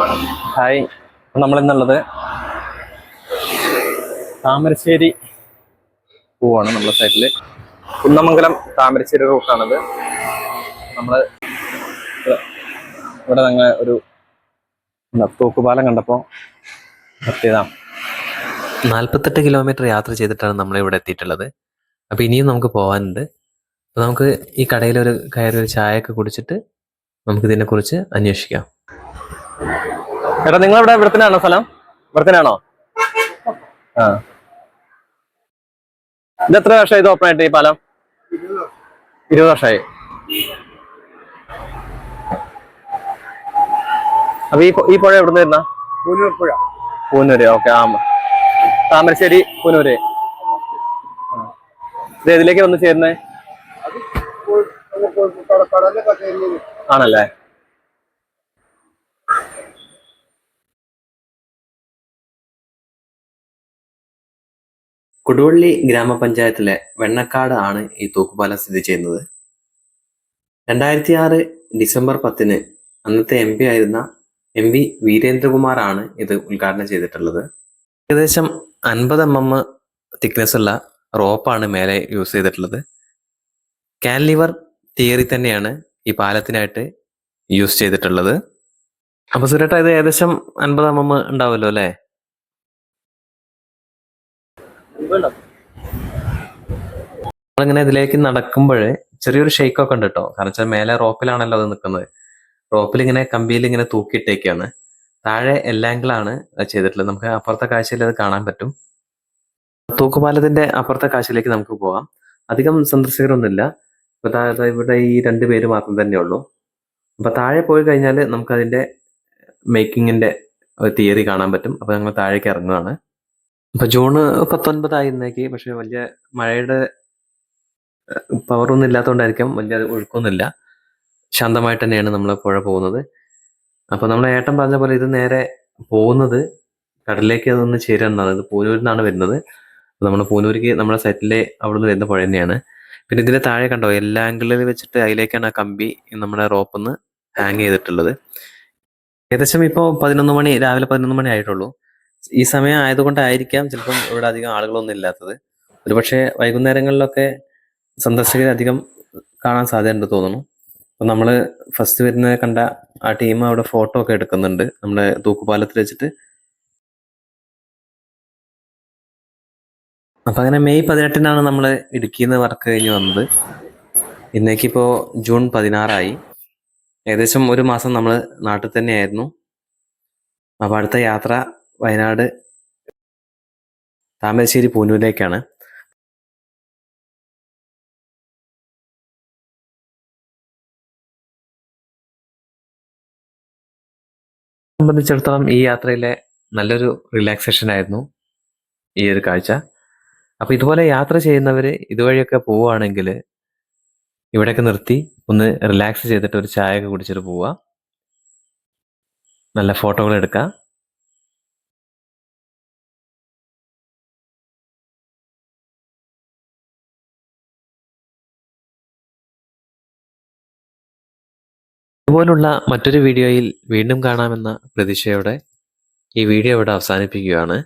Hi. നമ്മൾ ഇന്നുള്ളത് താമരശ്ശേരി പോവാണ് നമ്മുടെ സൈഡിൽ കുന്നമംഗലം താമരശ്ശേരി റൂട്ടാണത്. നമ്മൾ ഇവിടെ- ഞങ്ങൾ ഒരു തൂക്കുപാലം കണ്ടപ്പോ നിർത്തിയതാണ് നാൽപ്പത്തെട്ട് കിലോമീറ്റർ യാത്ര ചെയ്തിട്ടാണ് നമ്മൾ ഇവിടെ എത്തിയിട്ടുള്ളത്. അപ്പോൾ ഇനിയും നമുക്ക് പോകാനുണ്ട് അപ്പോൾ നമുക്ക് ഈ കടയിൽ ഒരു കയറി ഒരു ചായയൊക്കെ കുടിച്ചിട്ട് നമുക്ക് ഇതിനെക്കുറിച്ച് അന്വേഷിക്കാം. എടാ നിങ്ങൾ ഇവിടെ വൃത്തനാണോ തന്നെയാണോ സ്ഥലം? ഇവിടെ ഇതെത്ര ആ. ഇത് എത്ര വർഷമായി ഇത് ഓപ്പൺ ആയിട്ട് ഈ പാലം? ഇരുപത് വർഷമായി. അപ്പൊ ഈ ഈ പുഴ എവിടുന്ന് വരുന്ന? പുഴ. പൂനൂര് ഓക്കെ ആ താമരശ്ശേരി പൂനൂര്. ഇത് ഏതിലേക്ക് വന്ന് ചേരുന്നേ? ആണല്ലേ? കൊടുവള്ളി ഗ്രാമപഞ്ചായത്തിലെ വെണ്ണക്കാട് ആണ് ഈ തൂക്കുപാലം സ്ഥിതി ചെയ്യുന്നത്. രണ്ടായിരത്തി ആറ് ഡിസംബർ പത്തിന് അന്നത്തെ എം പി ആയിരുന്ന എം വി വീരേന്ദ്രകുമാർ ആണ് ഇത് ഉദ്ഘാടനം ചെയ്തിട്ടുള്ളത്. ഏകദേശം അൻപത് എം എം തിക്നെസ് ഉള്ള റോപ്പാണ് മേലെ യൂസ് ചെയ്തിട്ടുള്ളത്. കാൻലിവർ തിയറി തന്നെയാണ് ഈ പാലത്തിനായിട്ട് യൂസ് ചെയ്തിട്ടുള്ളത്. അപ്പൊ സുരേട്ട ഇത് ഏകദേശം അൻപത് എം എം ഉണ്ടാവുമല്ലോ അല്ലേ? നമ്മളിങ്ങനെ ഇതിലേക്ക് നടക്കുമ്പോൾ ചെറിയൊരു ഷെയ്ക്ക് ഒക്കെ ഉണ്ട് കേട്ടോ കാരണം വെച്ചാൽ മേലെ റോപ്പിലാണല്ലോ അത് നിൽക്കുന്നത് റോപ്പിൽ ഇങ്ങനെ കമ്പിയിൽ ഇങ്ങനെ തൂക്കിയിട്ടേക്കാണ് താഴെ എല്ലാങ്കിളാണ് ചെയ്തിട്ടുള്ളത്. നമുക്ക് അപ്പുറത്തെ കാഴ്ചയിൽ അത് കാണാൻ പറ്റും. തൂക്കുപാലത്തിന്റെ അപ്പുറത്തെ കാഴ്ചയിലേക്ക് നമുക്ക് പോവാം. അധികം സന്ദർശകരൊന്നുമില്ല. ഇപ്പൊ താഴെ ഇവിടെ ഈ രണ്ട് പേര് മാത്രം തന്നെ ഉള്ളൂ. അപ്പൊ താഴെ പോയി കഴിഞ്ഞാൽ നമുക്ക് അതിന്റെ മേക്കിങ്ങിന്റെ തിയറി കാണാൻ പറ്റും. അപ്പൊ ഞങ്ങൾ താഴേക്ക് ഇറങ്ങുകയാണ് ഇപ്പൊ ജൂണ് പത്തൊൻപതായി ഇന്നേക്ക് പക്ഷെ വലിയ മഴയുടെ പവറൊന്നും ഇല്ലാത്തതുകൊണ്ടായിരിക്കും വലിയ ഒഴുക്കൊന്നുമില്ല. ശാന്തമായിട്ട് തന്നെയാണ് നമ്മൾ പുഴ പോകുന്നത്. അപ്പൊ നമ്മൾ ഏട്ടൻ പറഞ്ഞ പോലെ ഇത് നേരെ പോകുന്നത് കടലിലേക്ക് അതൊന്ന് ചേരുന്നതാണ് ഇത് പൂനൂരിൽ നിന്നാണ് വരുന്നത്. നമ്മൾ പൂനൂരിക്ക് നമ്മുടെ സെറ്റിലെ അവിടുന്ന് വരുന്ന പുഴ തന്നെയാണ്. പിന്നെ ഇതിന്റെ താഴെ കണ്ടോ എല്ലാ ആംഗിളിൽ വെച്ചിട്ട് അതിലേക്കാണ് ആ കമ്പി നമ്മുടെ റോപ്പൊന്ന് ഹാങ് ചെയ്തിട്ടുള്ളത്. ഏകദേശം ഇപ്പോൾ പതിനൊന്ന് മണി രാവിലെ പതിനൊന്ന് മണി ആയിട്ടുള്ളൂ. ഈ സമയം ആയതുകൊണ്ടായിരിക്കാം ചിലപ്പം ഇവിടെ അധികം ആളുകളൊന്നും ഇല്ലാത്തത്. ഒരുപക്ഷെ വൈകുന്നേരങ്ങളിലൊക്കെ സന്ദർശകർ അധികം കാണാൻ സാധ്യതയുണ്ട് തോന്നുന്നു. അപ്പം നമ്മൾ ഫസ്റ്റ് വരുന്ന കണ്ട ആ ടീം അവിടെ ഫോട്ടോ ഒക്കെ എടുക്കുന്നുണ്ട്. നമ്മുടെ തൂക്കുപാലത്തിൽ വെച്ചിട്ട്. അപ്പം അങ്ങനെ മെയ് പതിനെട്ടിനാണ് നമ്മൾ ഇടുക്കിയിൽ നിന്ന് വർക്ക് കഴിഞ്ഞ് വന്നത്. ഇന്നേക്കിപ്പോൾ ജൂൺ പതിനാറായി. ഏകദേശം ഒരു മാസം നമ്മൾ നാട്ടിൽ തന്നെയായിരുന്നു. അപ്പോൾ അടുത്ത യാത്ര വയനാട് താമരശ്ശേരി പൂനൂരിലേക്കാണ്. സംബന്ധിച്ചിടത്തോളം ഈ യാത്രയിലെ നല്ലൊരു റിലാക്സേഷൻ ആയിരുന്നു ഈ ഒരു കാഴ്ച. അപ്പൊ ഇതുപോലെ യാത്ര ചെയ്യുന്നവർ ഇതുവഴിയൊക്കെ പോവുകയാണെങ്കിൽ ഇവിടെയൊക്കെ നിർത്തി ഒന്ന് റിലാക്സ് ചെയ്തിട്ട് ഒരു ചായ ഒക്കെ കുടിച്ചിട്ട് പോവുക. നല്ല ഫോട്ടോകൾ എടുക്കാം. ഇതുപോലുള്ള മറ്റൊരു വീഡിയോയിൽ വീണ്ടും കാണാമെന്ന പ്രതീക്ഷയോടെ ഈ വീഡിയോ ഇവിടെ അവസാനിപ്പിക്കുകയാണ്.